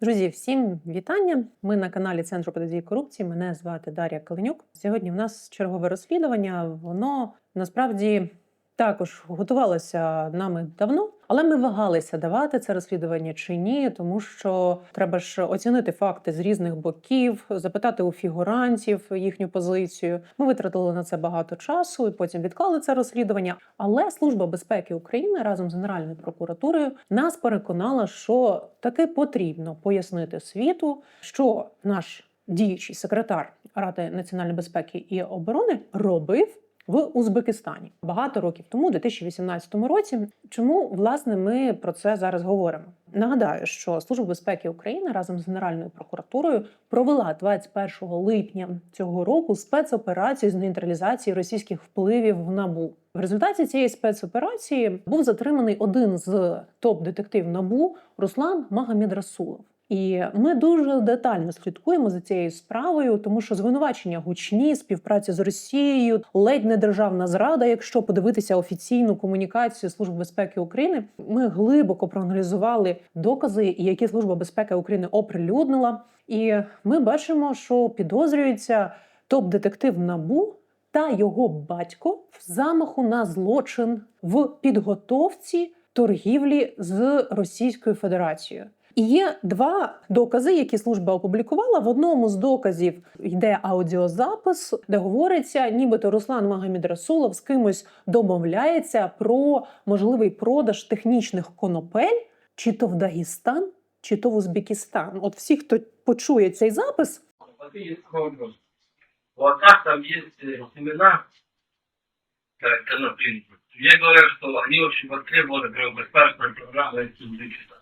Друзі, всім вітання! Ми на каналі Центру протидії корупції. Мене звати Дар'я Каленюк. Сьогодні в нас чергове розслідування. Воно насправді також готувалося нами давно, але ми вагалися давати це розслідування чи ні, тому що треба ж оцінити факти з різних боків, запитати у фігурантів їхню позицію. Ми витратили на це багато часу і потім відклали це розслідування. Але Служба безпеки України разом з Генеральною прокуратурою нас переконала, що таки потрібно пояснити світу, що наш діючий секретар Ради національної безпеки і оборони робив в Узбекистані багато років тому, у 2018 році. Чому власне ми про це зараз говоримо? Нагадаю, що Служба безпеки України разом з Генеральною прокуратурою провела 21 липня цього року спецоперацію з нейтралізації російських впливів в набу. В результаті цієї спецоперації був затриманий один з топ-детектив набу Руслан Магомедрасулов. І ми дуже детально слідкуємо за цією справою, тому що звинувачення гучні, співпраця з Росією, ледь не державна зрада. Якщо подивитися офіційну комунікацію Служби безпеки України, ми глибоко проаналізували докази, які Служба безпеки України оприлюднила. І ми бачимо, що підозрюється топ-детектив набу та його батько в замаху на злочин в підготовці торгівлі з Російською Федерацією. І є два докази, які служба опублікувала. В одному з доказів йде аудіозапис, де говориться, нібито Руслан Магомедрасулов з кимось домовляється про можливий продаж технічних конопель, чи то в Дагестан, чи то в Узбекистан. От всі, хто почує цей запис, как там есть э, семена, как коноплин. Мне говорят, что они очень востребованы прям государственной программой Узбекистан.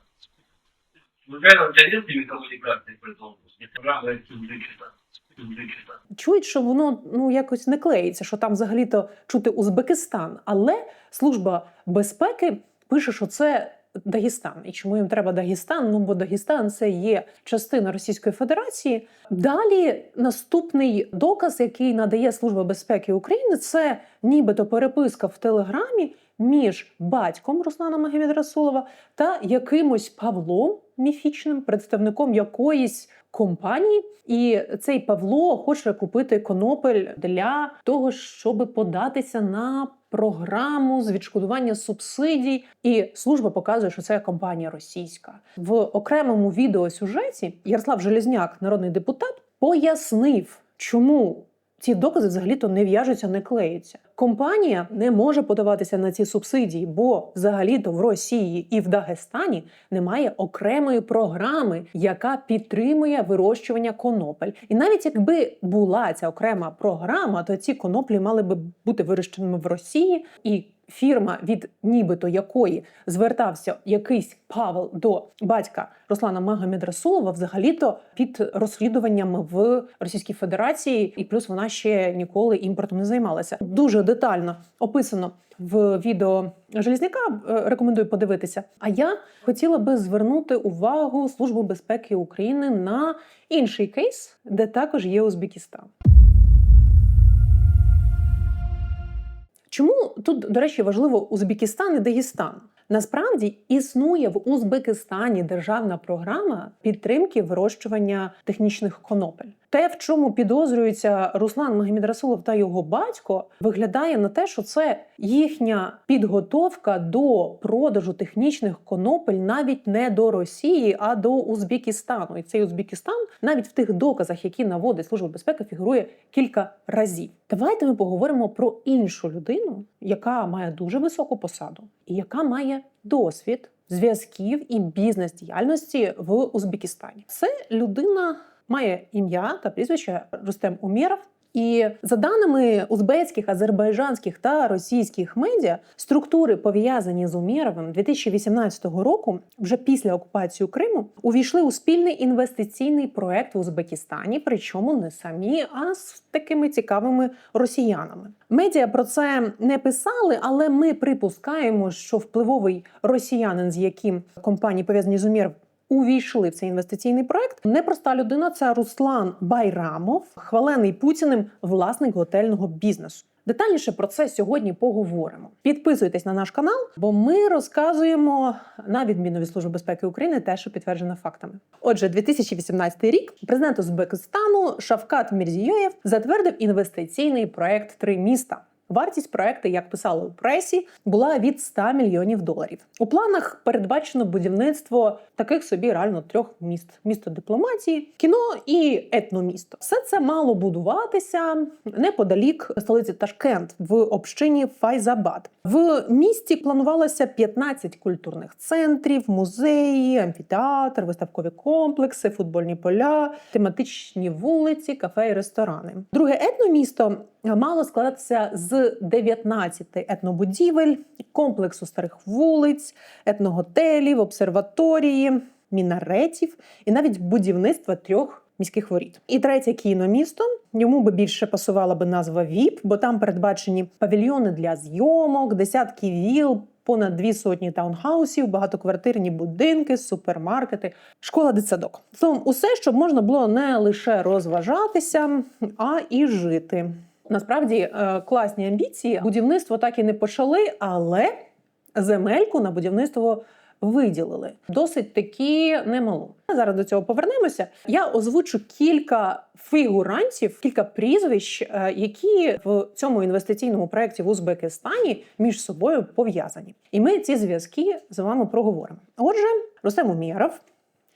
Чують, що воно ну якось не клеїться, що там взагалі-то чути Узбекистан. Але служба безпеки пише, що це Дагестан. І чому їм треба Дагестан? Ну бо Дагестан це є частина Російської Федерації. Далі наступний доказ, який надає Служба безпеки України, це нібито переписка в Телеграмі між батьком Руслана Магомедрасулова та якимось Павлом міфічним представником якоїсь компанії. І цей Павло хоче купити конопель для того, щоб податися на програму з відшкодування субсидій. І служба показує, що це компанія російська. В окремому відеосюжеті Ярослав Железняк, народний депутат, пояснив, чому. Ці докази взагалі-то не в'яжуться, не клеються. Компанія не може подаватися на ці субсидії, бо взагалі-то в Росії і в Дагестані немає окремої програми, яка підтримує вирощування конопель. І навіть якби була ця окрема програма, то ці коноплі мали би бути вирощеними в Росії і. Фірма, від нібито якої звертався якийсь Павел до батька Руслана Магомедрасулова, взагалі-то під розслідуванням в Російській Федерації, і плюс вона ще ніколи імпортом не займалася. Дуже детально описано в відео Железняка. е, Рекомендую подивитися. А я хотіла би звернути увагу Служби безпеки України на інший кейс, де також є Узбекистан. Чому тут, до речі, важливо Узбекистан і Дагестан? Насправді існує в Узбекистані державна програма підтримки вирощування технічних конопель. Те, в чому підозрюється Руслан Магомедрасулов та його батько, виглядає на те, що це їхня підготовка до продажу технічних конопель навіть не до Росії, а до Узбекистану. І цей Узбекистан навіть в тих доказах, які наводить Служба безпеки, фігурує кілька разів. Давайте ми поговоримо про іншу людину, яка має дуже високу посаду і яка має досвід зв'язків і бізнес-діяльності в Узбекистані. Це людина має ім'я та прізвище Рустем Умєров. І за даними узбецьких, азербайджанських та російських медіа, структури пов'язані з Умєровим 2018 року, вже після окупації Криму, увійшли у спільний інвестиційний проект в Узбекистані, причому не самі, а з такими цікавими росіянами. Медіа про це не писали, але ми припускаємо, що впливовий росіянин, з яким компанії пов'язані з Умєров, увійшли в цей інвестиційний проект. Непроста людина це Руслан Байрамов, хвалений Путіним власник готельного бізнесу. Детальніше про це сьогодні поговоримо. Підписуйтесь на наш канал, бо ми розказуємо на відміну від Служби безпеки України те, що підтверджено фактами. Отже, 2018 рік президент Узбекистану Шавкат Мірзійоєв затвердив інвестиційний проект Три міста. Вартість проекту, як писали у пресі, була від 100 мільйонів доларів. У планах передбачено будівництво таких собі реально трьох міст: місто дипломатії, кіно і етномісто. Все це мало будуватися неподалік столиці Ташкент в общині Файзабад. В місті планувалося 15 культурних центрів, музеї, амфітеатр, виставкові комплекси, футбольні поля, тематичні вулиці, кафе і ресторани. Друге етномісто мало складатися з 19 етнобудівель, комплексу старих вулиць, етноготелів, обсерваторії, мінаретів і навіть будівництва трьох. Міських воріт і третє кіномісто. Йому би більше пасувала би назва ВІП, бо там передбачені павільйони для зйомок, десятки віл, понад дві сотні таунхаусів, багатоквартирні будинки, супермаркети, школа дитсадок. Словом, усе, щоб можна було не лише розважатися, а і жити. Насправді е, класні амбіції. Будівництво так і не почали, але земельку на будівництво виділили досить таки немалу. Зараз до цього повернемося. Я озвучу кілька фігурантів, кілька прізвищ, е, які в цьому інвестиційному проєкті в Узбекистані між собою пов'язані. І ми ці зв'язки з вами проговоримо. Отже, Рустем Умєров,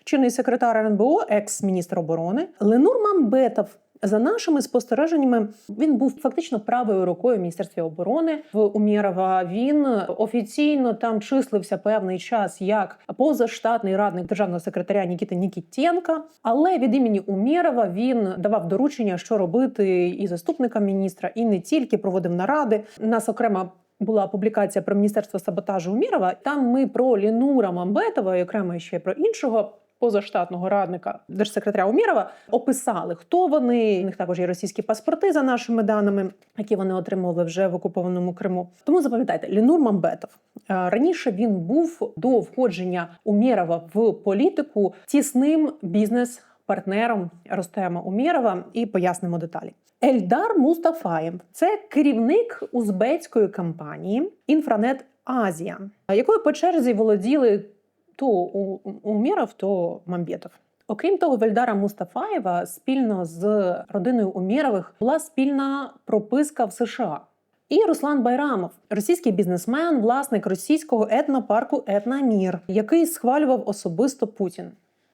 чинний секретар РНБО, екс-міністр оборони, Ленур Мамбетов. За нашими спостереженнями, він був фактично правою рукою в міністерстві оборони в Умєрова. Він офіційно там числився певний час як позаштатний радник державного секретаря Нікіти Нікітєнка. Але від імені Умєрова він давав доручення, що робити і заступникам міністра, і не тільки проводив наради. Нас окрема була публікація про міністерство саботажу Умірова. Там ми про Лінура Мамбетова і окремо ще про іншого. Позаштатного радника держсекретаря Умірова описали, хто вони. У них також є російські паспорти за нашими даними, які вони отримували вже в окупованому Криму. Тому запам'ятайте, Лінур Мамбетов Е, раніше він був до входження Умєрова в політику тісним бізнес. Партнером Ростема Умєрова і пояснимо деталі. Ельдар Мустафаєв це керівник узбецької компанії Інфранет Азія, якою по черзі володіли то Умєров, то Мамбєтов. Окрім того, Вельдара Мустафаєва спільно з родиною Умєрових була спільна прописка в США. І Руслан Байрамов, російський бізнесмен, власник російського етнопарку Етнамір, який схвалював особисто Путін.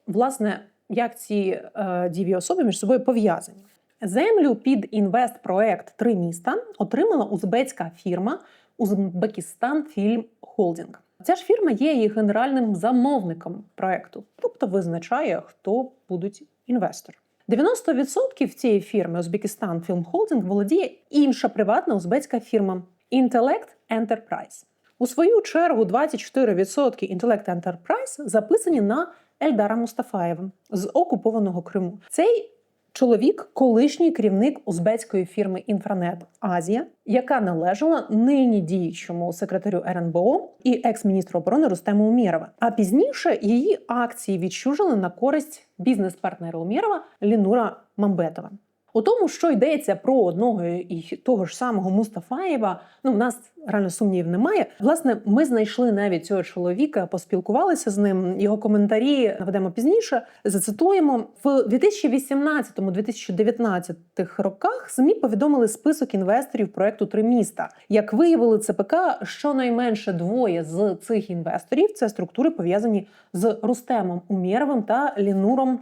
Власне, як ці е, діві особи між собою пов'язані. Землю під інвестпроект Три міста отримала узбецька фірма Узбекистан Фільм Холдінг. Ця ж фірма є її генеральним замовником проекту, тобто визначає, хто будуть інвестори. 90% цієї фірми Узбекистан Фільм Холдинг володіє інша приватна узбецька фірма Intellect Enterprise. У свою чергу 24% Intellect Enterprise записані на Ельдара Мустафаєва з окупованого Криму. Цей чоловік колишній керівник узбецької фірми Інфранет Азія, яка належала нині діючому секретарю РНБО і екс-міністру оборони Рустему Умєрова. А пізніше її акції відчужили на користь бізнес-партнера Умєрова Лінура Мамбетова. У тому, що йдеться про одного і того ж самого Мустафаєва, ну в нас реально сумнівів немає. Власне, ми знайшли навіть цього чоловіка, поспілкувалися з ним. Його коментарі наведемо пізніше. Зацитуємо в 2018-2019 роках. ЗМІ повідомили список інвесторів проекту Три міста. Як виявили ЦПК, щонайменше двоє з цих інвесторів це структури пов'язані з Рустемом Умєровим та Лінуром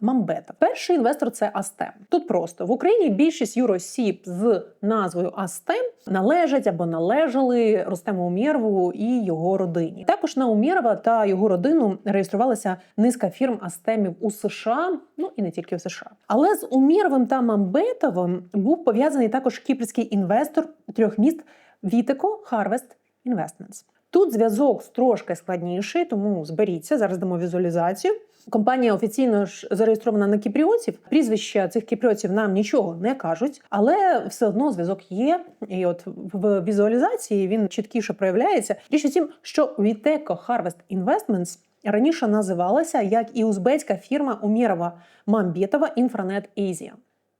Мамбета. Перший інвестор це Астем. Тут просто в Україні більшість юросіб з назвою Астем належать або належали Рустему Умєрову і його родині. Також на Умєрова та його родину реєструвалася низка фірм Астемів у США, ну і не тільки в США. Але з Умєровим та Мамбетовим був пов'язаний також кіпрський інвестор трьох міст Вітеко Harvest Investments. Тут зв'язок трошки складніший, тому зберіться. Зараз дамо візуалізацію. Компанія офіційно ж зареєстрована на кіпріотів. Прізвища цих кіпріотів нам нічого не кажуть, але все одно зв'язок є. І от в візуалізації він чіткіше проявляється. Річ у тім, що Viteco Harvest Investments раніше називалася як і узбецька фірма Умєрова Мамбєтова Інфранет Азія.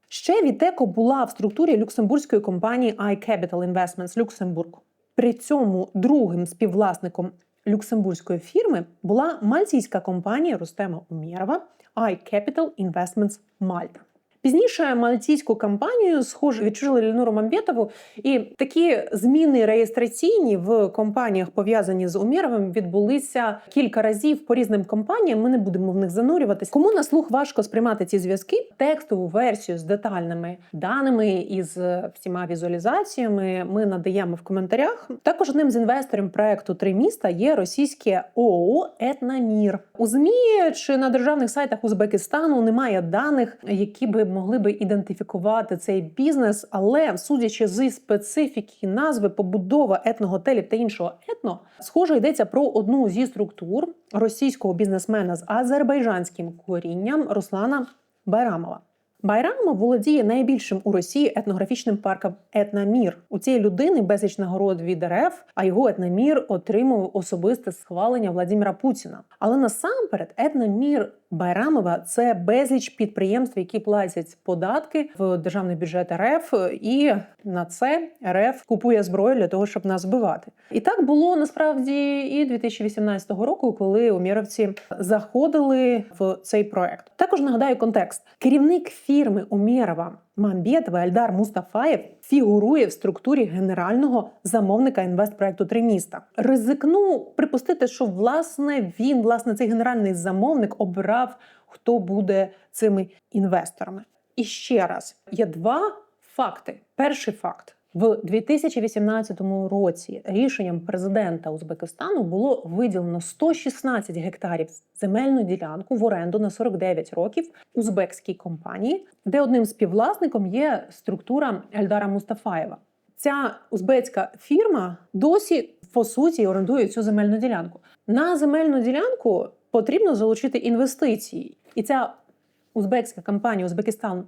Ще Вітеко була в структурі люксембурзької компанії iCapital Investments Люксембург. При цьому другим співвласником люксембурзької фірми була мальтійська компанія Рустема Умєрова iCapital Investments Malta. Пізніше мальтійську компанію, схоже, відчужили Лінуру Мамбєтову, і такі зміни реєстраційні в компаніях, пов'язані з Умєровим, відбулися кілька разів по різним компаніям. Ми не будемо в них занурюватись. Кому на слух важко сприймати ці зв'язки? Текстову версію з детальними даними і з всіма візуалізаціями ми надаємо в коментарях. Також одним з інвесторів проекту Три міста є російське ООО Етнамір. У ЗМІ чи на державних сайтах Узбекистану немає даних, які би могли би ідентифікувати цей бізнес, але судячи зі специфіки назви побудова етноготелів та іншого етно, схоже йдеться про одну зі структур російського бізнесмена з азербайджанським корінням Руслана Байрамова. Байрамов володіє найбільшим у Росії етнографічним парком Етнамір. У цієї людини безліч нагород від РФ, а його етномір отримав особисте схвалення Владимира Путіна. Але насамперед етномір Байрамова це безліч підприємств, які платять податки в державний бюджет РФ, і на це РФ купує зброю для того, щоб нас вбивати. І так було насправді і 2018 року, коли уміровці заходили в цей проект. Також нагадаю контекст: керівник фірми Умєрова Мамбєтова Ельдар Мустафаєв фігурує в структурі генерального замовника інвестпроекту Три міста. Ризикну припустити, що власне він, власне, цей генеральний замовник обрав, хто буде цими інвесторами. І ще раз є два факти. Перший факт. В 2018 році рішенням президента Узбекистану було виділено 116 гектарів земельну ділянку в оренду на 49 років узбекській компанії, де одним співвласником є структура Ельдара Мустафаєва. Ця узбецька фірма досі по суті орендує цю земельну ділянку. На земельну ділянку потрібно залучити інвестиції, і ця узбекська компанія Узбекистан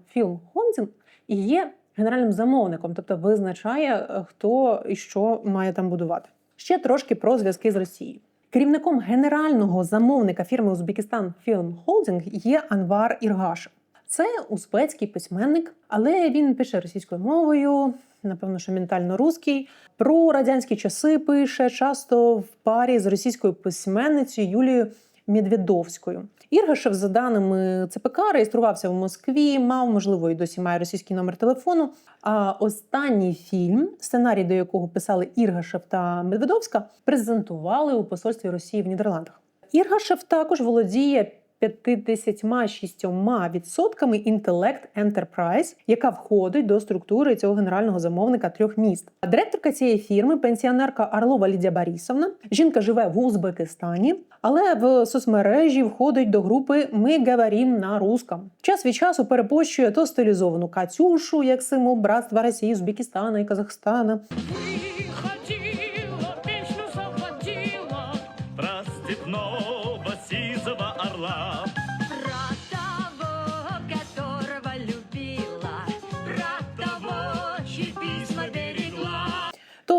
Холдинг і є генеральним замовником, тобто визначає, е, хто і що має там будувати. Ще трошки про зв'язки з Росією. Керівником генерального замовника фірми Узбекистан Філм Холдинг є Анвар Іргашев. Це узбецький письменник, але він пише російською мовою, напевно, що ментально русський. Про радянські часи пише часто в парі з російською письменницею Юлією Медведовською. Іргашев, за даними ЦПК, реєструвався в Москві, мав, можливо, і досі має російський номер телефону. А останній фільм, сценарій до якого писали Іргашев та Медведовська, презентували у посольстві Росії в Нідерландах. Іргашев також володіє 56% інтелект Enterprise, яка входить до структури цього генерального замовника трьох міст. А Директорка цієї фірми, пенсіонерка Орлова Лідія Борисовна. Жінка живе в Узбекистані, але в соцмережі входить до групи Ми говорим на русском. Час від часу перепощує то стилізовану Катюшу як символ братства Росії, Узбекистана і Казахстана.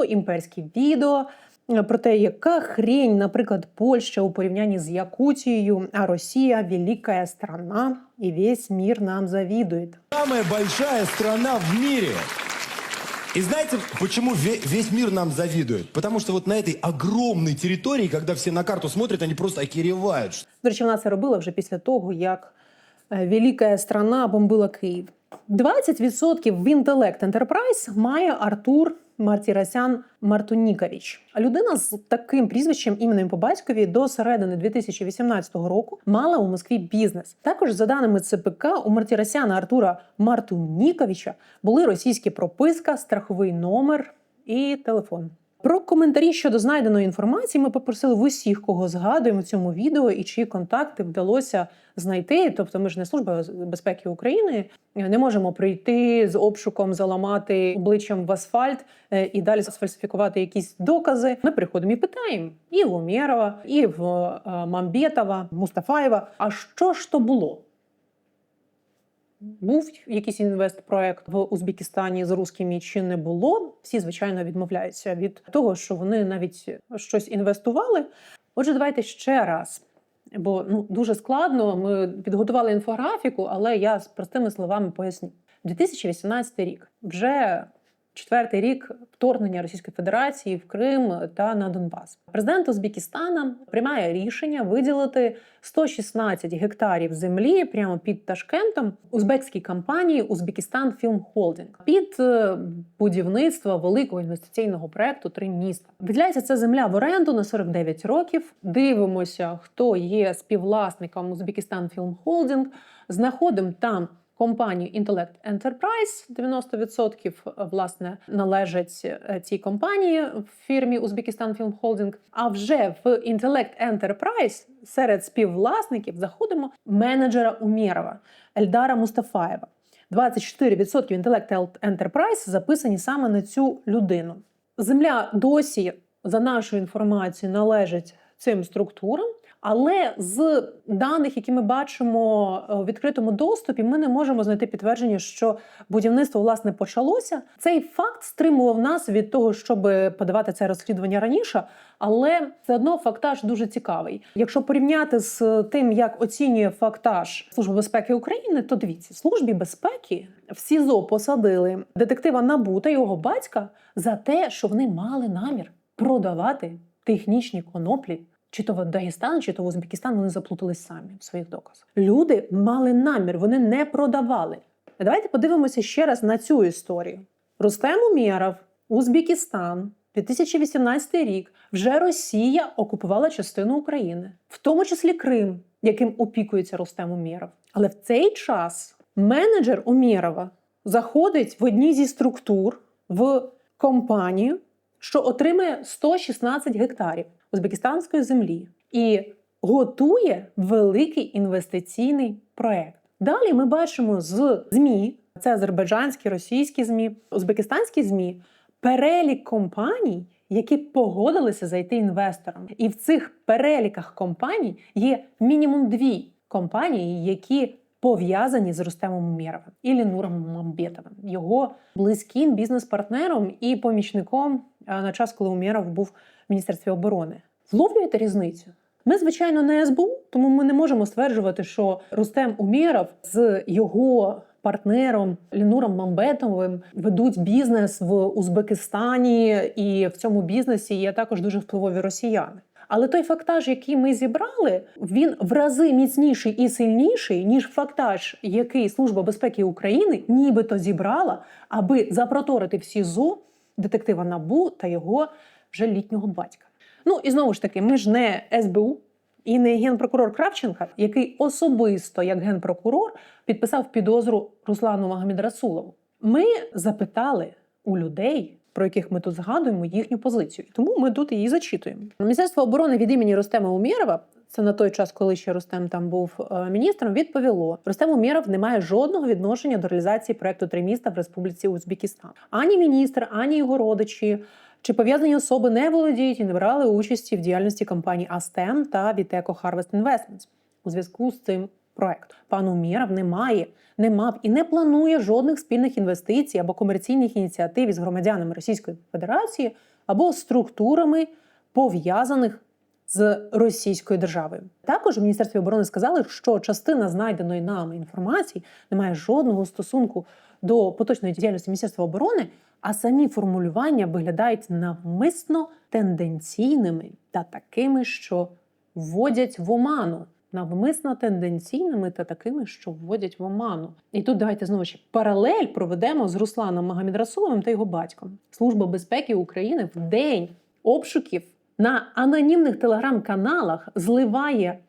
Імперські відео е, про те, яка хрень, наприклад, Польща у порівнянні з Якутією, а Росія велика страна, і весь мір нам завідує. Самая большая страна в мире. И знаете, почему ве- весь мир нам завидует? Потому что вот на этой огромной территории, когда все на карту смотрят, они просто океревают. До речі, вона це робила вже після того, як е, велика страна бомбила Київ. 20% в інтелект Enterprise має Артур Мартірасян Мартунікович. Людина з таким прізвищем іменем по батькові до середини 2018 року мала у Москві бізнес. Також за даними ЦПК, у Мартірасяна Артура Мартуніковича були російські прописка, страховий номер і телефон. Про коментарі щодо знайденої інформації ми попросили в усіх, кого згадуємо в цьому відео, і чиї контакти вдалося знайти. Тобто, ми ж не служба безпеки України, не можемо прийти з обшуком, заламати обличчям в асфальт е, і далі сфальсифікувати якісь докази. Ми приходимо і питаємо і в Умєрова, і в е, Мамбєтова, Мустафаєва. А що ж то було? Був якийсь інвестпроект в Узбекистані з русскими чи не було. Всі, звичайно, відмовляються від того, що вони навіть щось інвестували. Отже, давайте ще раз бо ну дуже складно. Ми підготували інфографіку, але я з простими словами поясню. 2018 рік вже четвертий рік вторгнення Російської Федерації в Крим та на Донбас. Президент Узбекистана приймає рішення виділити 116 гектарів землі прямо під Ташкентом узбекській компанії Узбекистан Філм Холдинг під е, будівництво великого інвестиційного проекту Три міста. Виділяється ця земля в оренду на 49 років. Дивимося, хто є співвласником Узбекистан Філм Холдинг. Знаходимо там компанію Intellect Enterprise. 90% власне належать е, цій компанії в фірмі Узбекистан Філм Холдинг. А вже в Intellect Enterprise серед співвласників заходимо менеджера Умєрова Ельдара Мустафаєва. 24% Intellect Enterprise записані саме на цю людину. Земля досі, за нашою інформацією, належить цим структурам. Але з даних, які ми бачимо е, у відкритому доступі, ми не можемо знайти підтвердження, що будівництво власне почалося. Цей факт стримував нас від того, щоб подавати це розслідування раніше, але все одно фактаж дуже цікавий. Якщо порівняти з тим, як оцінює фактаж Служба безпеки України, то дивіться, службі безпеки в СІЗО посадили детектива Набу та його батька за те, що вони мали намір продавати технічні коноплі. Чи то в Дагестан, чи то в Узбекистан вони заплутались самі в своїх доказах. Люди мали намір, вони не продавали. Давайте подивимося ще раз на цю історію. Рустем Умєров, Узбекистан, 2018 рік. Вже Росія окупувала частину України, в тому числі Крим, яким опікується Рустем Умєров. Але в цей час менеджер Умєрова заходить в одній зі структур в компанію, що отримає 116 гектарів узбекистанської землі і готує великий інвестиційний проект. Далі ми бачимо з ЗМІ, це азербайджанські, російські ЗМІ, узбекистанські ЗМІ, перелік компаній, які погодилися зайти інвесторам. І в цих переліках компаній є мінімум дві компанії, які пов'язані з Рустемом Умєровим і Лінуром Мамбетовим, його близьким бізнес-партнером і помічником на час, коли Умєров був Міністерстві оборони. Вловлюєте різницю? Ми, звичайно, не СБУ, тому ми не можемо стверджувати, що Рустем Умєров з його партнером Лінуром Мамбетовим ведуть бізнес в Узбекистані, і в цьому бізнесі є також дуже впливові росіяни. Але той фактаж, який ми зібрали, він в рази міцніший і сильніший, ніж фактаж, який Служба безпеки України нібито зібрала, аби запроторити в СІЗО детектива Набу та його вже літнього батька. Ну і знову ж таки, ми ж не СБУ і не генпрокурор Кравченка, який особисто, як генпрокурор, підписав підозру Руслану Магомедрасулову. Ми запитали у людей, про яких ми тут згадуємо, їхню позицію. Тому ми тут її зачитуємо. Міністерство оборони від імені Ростема Умєрова. Це на той час, коли ще Рустем там був е, міністром, відповіло: Рустем Умєров не має жодного відношення до реалізації проекту три міста в Республіці Узбекистан. Ані міністр, ані його родичі чи пов'язані особи не володіють і не брали участі в діяльності компаній Астем та Viteco Harvest Investments у зв'язку з цим проектом. Пан Умєров не має, не мав і не планує жодних спільних інвестицій або комерційних ініціатив із громадянами Російської Федерації або структурами пов'язаних з Російською державою. Також у міністерстві оборони сказали, що частина знайденої нами інформації не має жодного стосунку до поточної діяльності Міністерства оборони, а самі формулювання виглядають навмисно тенденційними та такими, що вводять в оману. Навмисно тенденційними та такими, що вводять в оману. І тут давайте знову ж паралель проведемо з Русланом Магомедрасуловим та його батьком. Служба безпеки України в день обшуків на анонімних телеграм-каналах зливає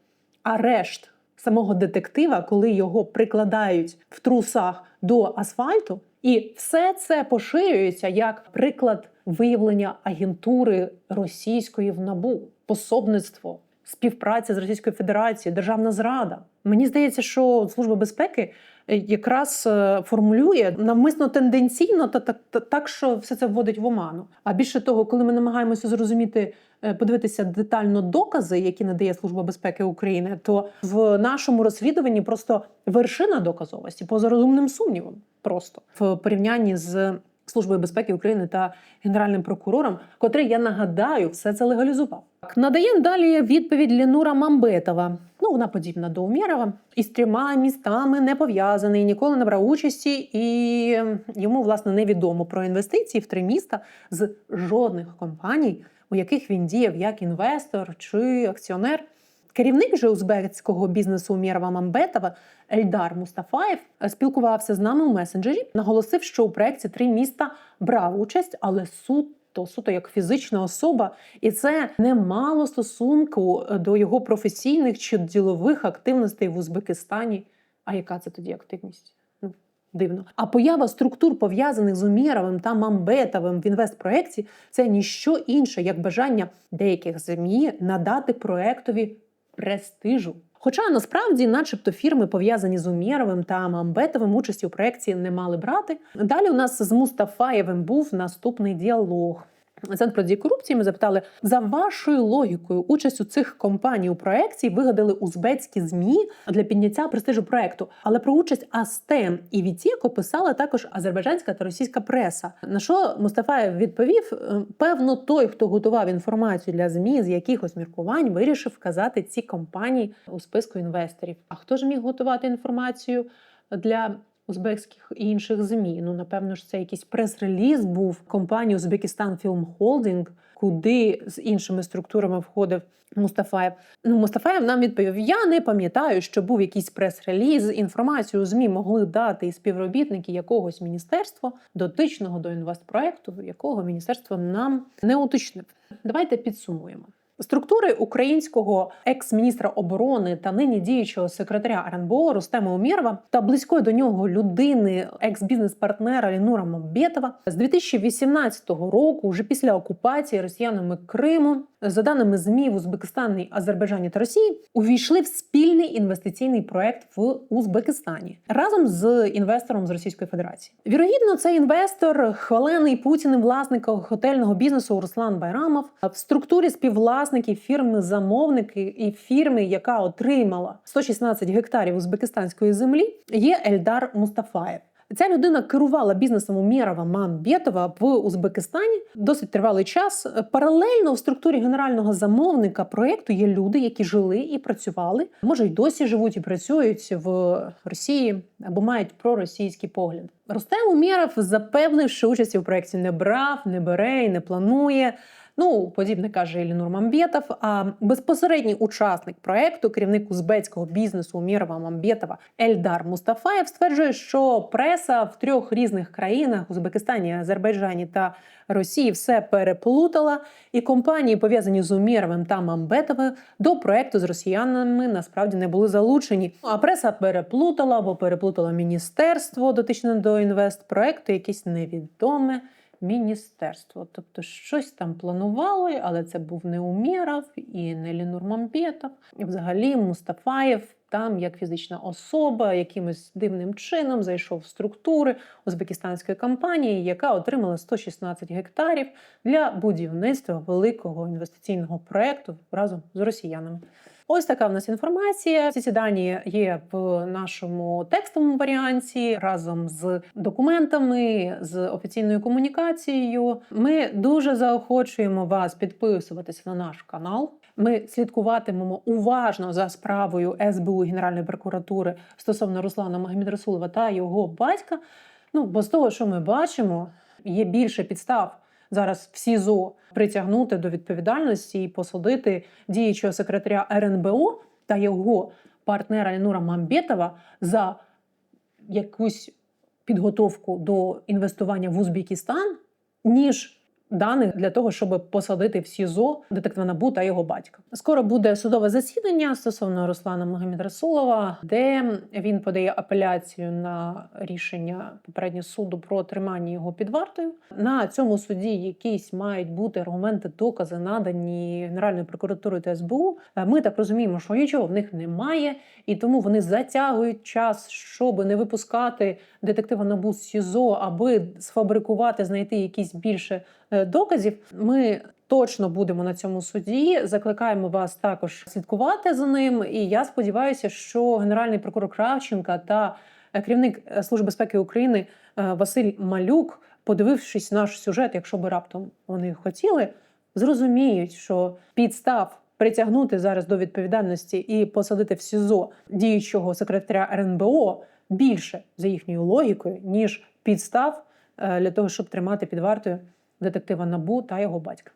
арешт самого детектива, коли його прикладають в трусах до асфальту, і все це поширюється як приклад виявлення агентури російської в набу, пособництво, співпраця з Російською Федерацією, державна зрада. Мені здається, що служба безпеки е, якраз е, формулює навмисно тенденційно та так, та, так, що все це вводить в оману. А більше того, коли ми намагаємося зрозуміти, подивитися детально докази, які надає Служба безпеки України, то в нашому розслідуванні просто вершина доказовості поза розумним сумнівом, просто в порівнянні з. Службою безпеки України та генеральним прокурором, котрий я нагадаю, все це легалізував. Надає далі відповідь Ленура Мамбетова. Ну, вона подібна до Умєрова. Із трьома містами не пов'язаний, ніколи не брав участі, і йому, власне, невідомо про інвестиції в три міста з жодних компаній, у яких він діяв як інвестор чи акціонер. Керівник же узбекського бізнесу Умєрова Мамбетова Ельдар Мустафаєв спілкувався з нами у месенджері. Наголосив, що у проєкті три міста брав участь, але суто суто як фізична особа, і це не мало стосунку до його професійних чи ділових активностей в Узбекистані. А яка це тоді активність? Дивно. А поява структур, пов'язаних з Умєровим та Мамбетовим в інвестпроекті, це ніщо інше, як бажання деяких ЗМІ надати проектові престижу. Хоча насправді, начебто, фірми, пов'язані з Умєровим та Мамбетовим, участі у проєкті не мали брати. Далі у нас з Мустафаєвим був наступний діалог. Центр протидії корупції ми запитали за вашою логікою, участь у цих компаній у проєкті вигадали узбецькі змі для підняття престижу проекту. Але про участь Астем і Вітєко писала також азербайджанська та російська преса. На що Мустафаєв відповів: «Е, певно, той, хто готував інформацію для змі з якихось міркувань, вирішив вказати ці компанії у списку інвесторів. А хто ж міг готувати інформацію для узбекських і інших змі. Ну, напевно ж, це якийсь прес-реліз був компанії Узбекистан Філм Холдинг, куди з іншими структурами входив Мустафаєв. Ну, Мустафаєв нам відповів: Я не пам'ятаю, що був якийсь прес-реліз. Інформацію ЗМІ могли дати і співробітники якогось міністерства, дотичного до інвестпроекту, якого міністерство нам не уточнив. Давайте підсумуємо. Структури українського екс-міністра оборони та нині діючого секретаря РНБО Рустема Умєрова та близької до нього людини, екс-бізнес-партнера Лінура Мамбєтова з 2018 року, вже після окупації росіянами Криму, за даними ЗМІ в Узбекистані, Азербайджані та Росії, увійшли в спільний інвестиційний проект в Узбекистані разом з інвестором з Російської Федерації. Вірогідно, цей інвестор, хвалений Путіним власником готельного бізнесу Руслан Байрамов, в структурі співвласників фірми замовники і фірми, яка отримала 116 гектарів узбекистанської землі, є Ельдар Мустафаєв. Ця людина керувала бізнесом Умєрова Мамбєтова в Узбекистані досить тривалий час. Паралельно в структурі генерального замовника проєкту є люди, які жили і працювали, може й досі живуть і працюють в Росії або мають проросійський погляд. Рустем Умєров запевнив, що участі у проєкті не брав, не бере і не планує. Ну, подібне каже Елінур Мамбєтов. А безпосередній учасник проекту, керівник узбецького бізнесу Умірова Мамбєтова Ельдар Мустафаєв, стверджує, що преса в трьох різних країнах Узбекистані, Азербайджані та Росії все переплутала, і компанії, пов'язані з Умєровим та Мамбетовим, до проекту з росіянами насправді не були залучені. А преса переплутала або переплутала міністерство дотичне до інвестпроекту, якесь невідоме міністерство. Тобто щось там планували, але це був не Умєров і не Лінурмамбєтов. І взагалі Мустафаєв там як фізична особа якимось дивним чином зайшов в структури узбекистанської компанії, яка отримала 116 гектарів для будівництва великого інвестиційного проекту разом з росіянами. Ось така в нас інформація. Всі ці дані є в нашому текстовому варіанті разом з документами, з офіційною комунікацією. Ми дуже заохочуємо вас підписуватися на наш канал. Ми слідкуватимемо уважно за справою СБУ Генеральної прокуратури стосовно Руслана Магомедрасулова та його батька. Ну, бо з того, що ми бачимо, є більше підстав зараз в СІЗО притягнути до відповідальності і посадити діючого секретаря РНБО та його партнера Лінура Мамбєтова за якусь підготовку до інвестування в Узбекистан, ніж даних для того, щоб посадити в СІЗО детектива НАБУ та його батька. Скоро буде судове засідання стосовно Руслана Магомедрасулова, де він подає апеляцію на рішення попереднього суду про тримання його під вартою. На цьому суді якісь мають бути аргументи, докази надані Генеральною прокуратурою та СБУ. Ми так розуміємо, що нічого в них немає, і тому вони затягують час, щоб не випускати детектива НАБУ з СІЗО, аби сфабрикувати, знайти якісь більше доказів. Ми точно будемо на цьому суді. Закликаємо вас також слідкувати за ним. І я сподіваюся, що генеральний прокурор Кравченка та е, керівник е, Служби безпеки України е, Василь Малюк, подивившись наш сюжет, якщо би раптом вони хотіли. зрозуміють, що підстав притягнути зараз до відповідальності і посадити в СІЗО діючого секретаря РНБО більше за їхньою логікою, ніж підстав е, для того, щоб тримати під вартою детектива Набу та його батька.